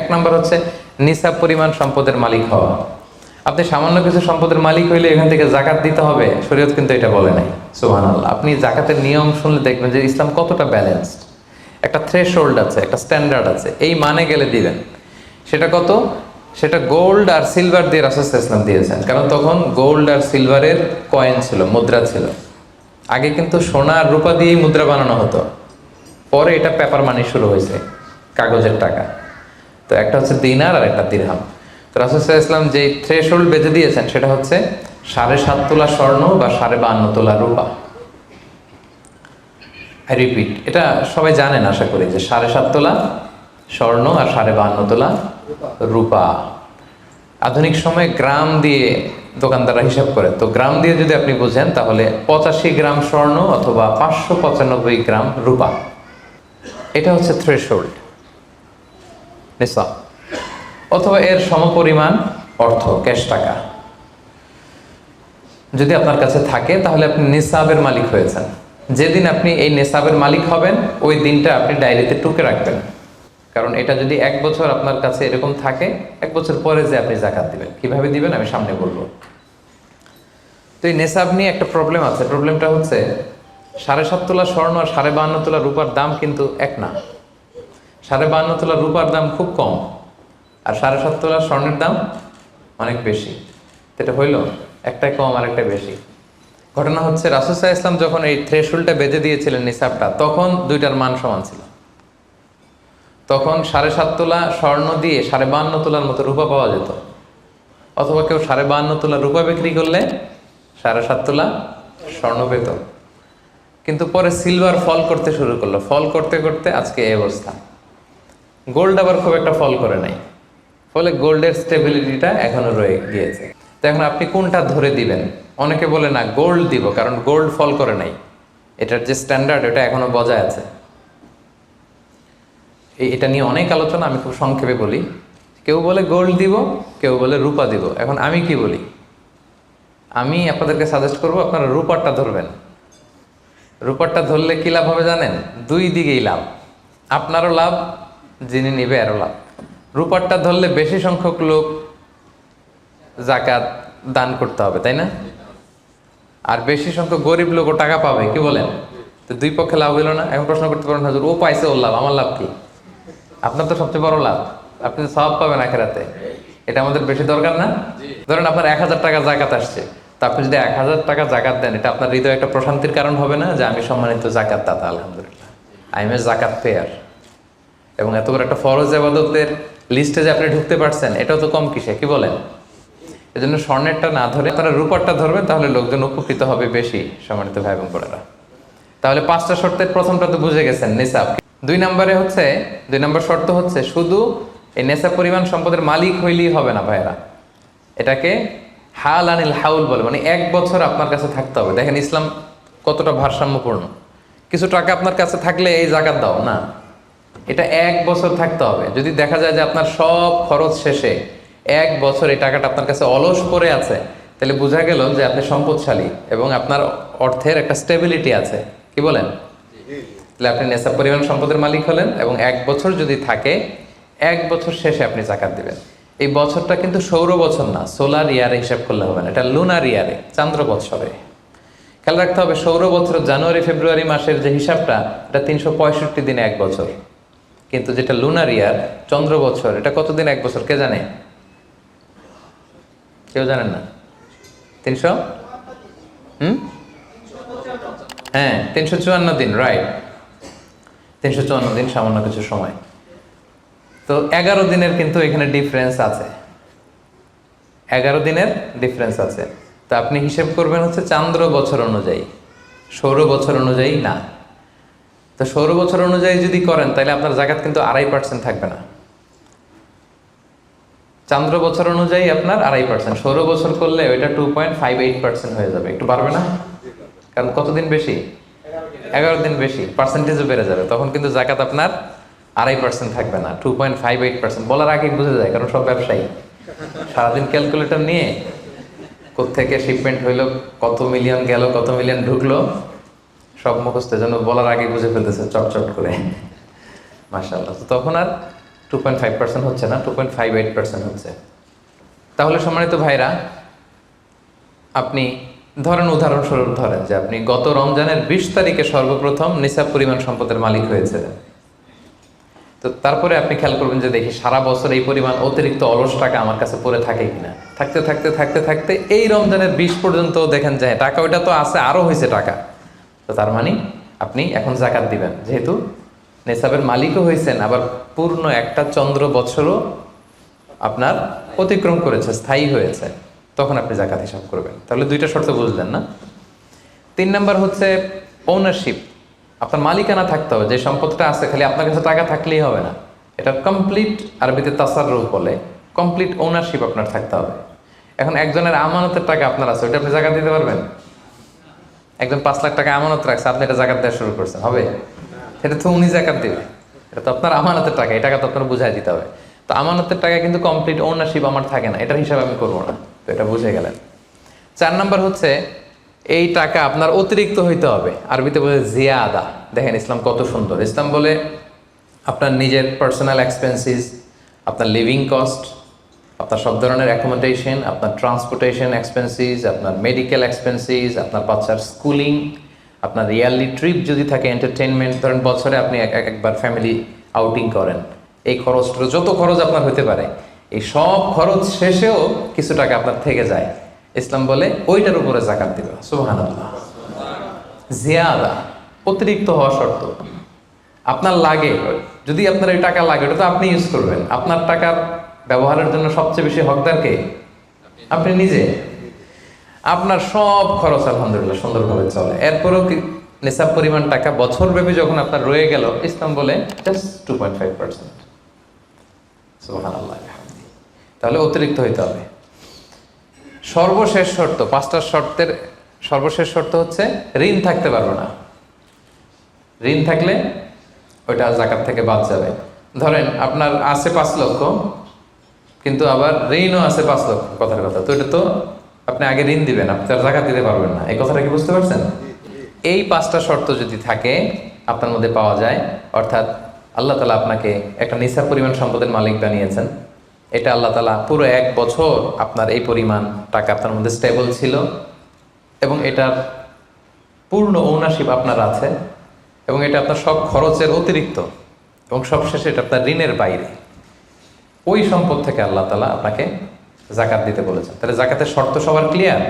এক নম্বর হচ্ছে নিসাব পরিমাণ সম্পদের মালিক হওয়া। আপনি সামান্য কিছু সম্পদের মালিক হইলে এখান থেকে জাকাত দিতে হবে, শরীয়ত কিন্তু এটা বলে নাই। সুহান আল্লাহ আপনি জাকাতের নিয়ম শুনলে দেখবেন যে ইসলাম কতটা ব্যালেন্সড একটা থ্রেশ আছে, একটা স্ট্যান্ডার্ড আছে, এই মানে গেলে দিবেন। সেটা কত? সেটা গোল্ড আর সিলভার দিয়ে রাসুল ইসলাম দিয়েছেন, কারণ তখন গোল্ড আর সিলভারের কয়েন ছিল, মুদ্রা ছিল। আগে কিন্তু সোনা আর রূপা দিয়েই মুদ্রা বানানো হতো। পরে এটা পেপার মানি শুরু হয়েছে, কাগজের টাকা। তো একটা হচ্ছে দিনার আর একটা দিরহাম। তো রাসুসাহ ইসলাম যে থ্রেশ হোল্ড বেঁধে দিয়েছেন, সেটা হচ্ছে সাড়ে সাত তোলা স্বর্ণ বা সাড়ে বান্ন তোলা রূপা। আই রিপিট এটা সবাই জানেন আশা করি যে সাড়ে সাত তোলা স্বর্ণ আর সাড়ে বান্ন তোলা রূপা। আধুনিক সময়ে গ্রাম দিয়ে দোকানদাররা হিসাব করে। তো গ্রাম দিয়ে যদি আপনি বুঝেন, তাহলে পঁচাশি গ্রাম স্বর্ণ অথবা পাঁচশো পঁচানব্বই গ্রাম রূপা। এটা হচ্ছে থ্রেশ হোল্ড নিসা অথবা এর সমপরিমাণ অর্থ, ক্যাশ টাকা। যদি আপনার কাছে থাকে, তাহলে আপনি নিসাবের মালিক হয়েছেন যেদিন আপনি এই নেশাবের মালিক হবেন, ওই দিনটা আপনি ডায়েরিতে টুকে রাখবেন। কারণ এটা যদি এক বছর আপনার কাছে এরকম থাকে, এক বছর পরে যে আপনি জাকাত দিবেন। কীভাবে দিবেন আমি সামনে বলব। তো এই নেশাব নিয়ে একটা প্রবলেম আছে। প্রবলেমটা হচ্ছে, সাড়ে সাত তোলা স্বর্ণ আর সাড়ে বাহান্ন তোলা রূপার দাম কিন্তু এক না। সাড়ে বাহান্ন তোলা রূপার দাম খুব কম, আর সাড়ে সাত তোলা স্বর্ণের দাম অনেক বেশি। এটা হইল একটাই কম আর একটা বেশি। ঘটনা হচ্ছে রাসুসাহ ইসলাম যখন এই থ্রেশুলটা বেঁধে দিয়েছিলেন নিসাবটা, তখন দুইটার মান সমান ছিল। তখন সাড়ে সাত তোলা স্বর্ণ দিয়ে সাড়ে বান্ন তোলার মতো রূপা পাওয়া যেত। অথবা কেউ সাড়ে বাহান্ন তোলা রূপা বিক্রি করলে সাড়ে সাত তোলা স্বর্ণ পেত। কিন্তু পরে সিলভার ফল করতে শুরু করল। ফল করতে করতে আজকে এই অবস্থা। গোল্ড আবার খুব একটা ফল করে নাই। ফলে গোল্ডের স্টেবিলিটিটা এখনও রয়ে গিয়েছে। তো এখন আপনি কোনটা ধরে দিবেন? অনেকে বলে না গোল্ড দিব, কারণ গোল্ড ফল করে নাই। এটার যে স্ট্যান্ডার্ড এটা এখনও বজায় আছে। এটা নিয়ে অনেক আলোচনা, আমি খুব সংক্ষেপে বলি। কেউ বলে গোল্ড দিব, কেউ বলে রূপা দিব। এখন আমি কি বলি? আমি আপনাদেরকে সাজেস্ট করব, আপনারা রূপারটা ধরবেন। রূপারটা ধরলে কি লাভ হবে জানেন? দুই দিকেই লাভ। আপনারও লাভ যিনি নিবে লাভ। রূপারটা ধরলে বেশি সংখ্যক লোক জাকাত দান করতে হবে, তাই না? আর বেশি সংখ্যক গরিব লোকও টাকা পাবে, কি বলেন? তো দুই পক্ষে লাভ হইল না। এখন প্রশ্ন করতে পারেন, হাজুর, ও পাইছে ওর লাভ, আমার লাভ কি? আপনার তো সবচেয়ে বড় লাভ। আপনি তো সব পাবেন আখেরাতে। এটা আমাদের বেশি দরকার না? ধরেন আপনার এক হাজার টাকা জাকাত আসছে। তা আপনি যদি এক হাজার টাকা জাকাত দেন, এটা আপনার হৃদয়ে একটা প্রশান্তির কারণ হবে না? যে আমি সম্মানিত জাকাত দাতা, আলহামদুলিল্লাহ। আই এম এ জাকাত পেয়ার। এবং এত বড় একটা ফরজ আবাদতের লিস্টে যে আপনি ঢুকতে পারছেন, এটাও তো কম কিসে, কি বলেন? এজন্য স্বর্ণেরটা না ধরে তারা রূপারটা ধরবেন, তাহলে লোকজন উপকৃত হবে বেশি, সম্মানিত ভাই এবং বোনেরা। তাহলে পাঁচটা শর্তের প্রথমটা তো বুঝে গেছেন, নিসাব। দুই নম্বরে হচ্ছে, দুই নম্বর শর্ত হচ্ছে শুধু এই নেশাব পরিমাণ সম্পদের মালিক হইলেই হবে না ভাইরা এটাকে হাল আনিল হাউল বলে মানে এক বছর আপনার কাছে থাকতে হবে। দেখেন ইসলাম কতটা ভারসাম্যপূর্ণ। কিছু টাকা আপনার কাছে থাকলে এই জাকাত দাও, না? এটা এক বছর থাকতে হবে। যদি দেখা যায় যে আপনার সব খরচ শেষে এক বছর এই টাকাটা আপনার কাছে অলস পড়ে আছে তাহলে বোঝা গেল যে আপনি সম্পদশালী এবং আপনার অর্থের একটা স্টেবিলিটি আছে। কি বলেন? তাহলে আপনি নেশা পরিমাণ সম্পদের মালিক হলেন এবং এক বছর যদি থাকে এক বছর শেষে আপনি জাকাত দিবেন। এই বছরটা কিন্তু সৌর বছর না সোলার ইয়ারে হিসাব করলে হবে না এটা লুনার ইয়ারে চান্দ্র বৎসরে। খেয়াল রাখতে হবে সৌর বছর জানুয়ারি ফেব্রুয়ারি মাসের যে হিসাবটা এটা তিনশো পঁয়ষট্টি দিনে এক বছর। কিন্তু যেটা লুনার ইয়ার চন্দ্র বছর, এটা কতদিন? এক বছর, কে জানে? কেউ জানেন না? তিনশো? হুম? হ্যাঁ তিনশো চুয়ান্ন দিন রাইট তিনশো চুয়ান্ন দিন সামান্য কিছু সময়। তো এগারো দিনের কিন্তু এখানে ডিফারেন্স আছে। এগারো দিনের ডিফারেন্স আছে। তো আপনি হিসেব করবেন হচ্ছে চান্দ্র বছর অনুযায়ী। সৌর বছর অনুযায়ী না। তো সৌর বছর অনুযায়ী যদি করেন, তাহলে আপনার জাকাত কিন্তু আড়াই পার্সেন্ট থাকবে না। চান্দ্র বছর অনুযায়ী আপনার আড়াই পার্সেন্ট সৌর বছর করলে ওইটা two point five eight percent হয়ে যাবে। একটু বাড়বে না? কারণ কতদিন বেশি? এগারো দিন বেশি। পার্সেন্টেজও বেড়ে যাবে। তখন কিন্তু জাকাত আপনার আড়াই পার্সেন্ট থাকবে না। Two point five eight percent বলার আগেই বুঝে যায়, কারণ সব ব্যবসায়ী। সারাদিন ক্যালকুলেটর নিয়ে কোত্থেকে শিপমেন্ট হইল, কত মিলিয়ন গেল, কত মিলিয়ন ঢুকলো সব মুখস্থ যেন বলার আগে বুঝে ফেলতেছে চটচট করে। মাসাল্লাহ তো তখন আর টু পয়েন্ট ফাইভ পার্সেন্ট হচ্ছে না two point five eight percent হচ্ছে। তাহলে সম্মানিত ভাইরা আপনি ধরেন উদাহরণস্বরূপ ধরেন যে আপনি গত রমজানের বিশ তারিখে সর্বপ্রথম নিসাব পরিমাণ সম্পদের মালিক হয়েছিলেন। তো তারপরে আপনি খেয়াল করবেন যে দেখি সারা বছর এই পরিমাণ অতিরিক্ত অলস টাকা আমার কাছে পড়ে থাকে কিনা। থাকতে থাকতে থাকতে থাকতে এই রমজানের বিশ পর্যন্ত দেখেন যে হ্যাঁ, টাকা ওইটা তো আছে আরও হয়েছে টাকা। তো তার মানে আপনি এখন জাকাত দিবেন। যেহেতু নেশাবের মালিকও হয়েছেন, আবার পূর্ণ একটা চন্দ্র বছরও আপনার অতিক্রম করেছে, স্থায়ী হয়েছে, তখন আপনি জাকাত হিসাব করবেন। তাহলে দুইটা শর্ত বুঝলেন না? তিন নাম্বার হচ্ছে ওনারশিপ আপনার মালিকানা থাকতে হবে, যে সম্পদটা আছে, খালি আপনার কাছে টাকা থাকলেই হবে না। এটা কমপ্লিট আরবিতে তাসাররুফ বলে কমপ্লিট ওনারশিপ আপনার থাকতে হবে। এখন একজনের আমানতের টাকা আপনার আছে, ওইটা আপনি জাকাত দিতে পারবেন? একজন পাঁচ লাখ টাকা আমানত রাখছে, আপনি এটা জাকাত দেওয়া শুরু করছেন, হবে? সেটা তো উনি জাকাত দেবে। এটা তো আপনার আমানতের টাকা, এই টাকা তো আপনার বুঝাই দিতে হবে। তো আমানতের টাকা কিন্তু কমপ্লিট ওনারশিপ আমার থাকে না, এটার হিসাব আমি করব না। তো এটা বুঝে গেলেন। চার নাম্বার হচ্ছে, এই টাকা আপনার অতিরিক্ত হইতে হবে। আরবিতে বলে জিয়াদা। দেখেন ইসলাম কত সুন্দর। ইসলাম বলে আপনার নিজের পার্সোনাল এক্সপেন্সিস আপনার লিভিং কস্ট আপনার সব ধরনের অ্যাকোমোডেশন আপনার ট্রান্সপোর্টেশন এক্সপেন্সিস আপনার মেডিকেল এক্সপেন্সিস আপনার বাচ্চার স্কুলিং আপনার ইয়ারলি ট্রিপ যদি থাকে এন্টারটেনমেন্ট ধরেন বছরে আপনি এক, এক- একবার ফ্যামিলি আউটিং করেন, এই খরচটা, যত খরচ আপনার হতে পারে, এই সব খরচ শেষেও কিছু টাকা আপনার থেকে যায়। ইসলাম বলে, ওইটার উপরে জাকাত দিবে। সুবহানাল্লাহ। জিয়াদা, অতিরিক্ত হওয়া শর্ত। আপনার লাগে, যদি আপনার এই টাকা লাগে, ওটা তো আপনি ইউজ করবেন। আপনার টাকার ব্যবহারের জন্য সবচেয়ে বেশি হকদার কে? আপনি নিজে। আপনার সব খরচ আলহামদুলিল্লাহ সুন্দরভাবে চলে। এরপরেও কি নিসাব পরিমাণ টাকা বছর ব্যাপী যখন আপনার রয়ে গেল, ইসলাম বলে just two point five percent তাহলে অতিরিক্ত হইতে হবে। সর্বশেষ শর্ত, পাঁচটা শর্তের সর্বশেষ শর্ত হচ্ছে ঋণ থাকতে পারবে না। ঋণ থাকলে ওইটা জাকাত থেকে বাদ যাবে। ধরেন আপনার আছে পাঁচ লক্ষ কিন্তু আবার ঋণও আছে পাঁচ লক্ষ, কথার কথা। তো এটা তো আপনি আগে ঋণ দিবেন, আপনি তার জাকাত দিতে পারবেন না। এই কথাটা কি বুঝতে পারছেন? এই পাঁচটা শর্ত যদি থাকে, আপনার মধ্যে পাওয়া যায়, অর্থাৎ আল্লাহ তালা আপনাকে একটা নিসার পরিমাণ সম্পদের মালিক বানিয়েছেন। এটা আল্লাহ তালা পুরো এক বছর আপনার এই পরিমাণ টাকা আপনার মধ্যে স্টেবল ছিল এবং এটার পূর্ণ ওনারশিপ আপনার আছে এবং এটা আপনার সব খরচের অতিরিক্ত এবং সবশেষে এটা আপনার ঋণের বাইরে। ওই সম্পদ থেকে আল্লাহ তালা আপনাকে জাকাত দিতে বলেছেন। তাহলে জাকাতের শর্ত সবার ক্লিয়ার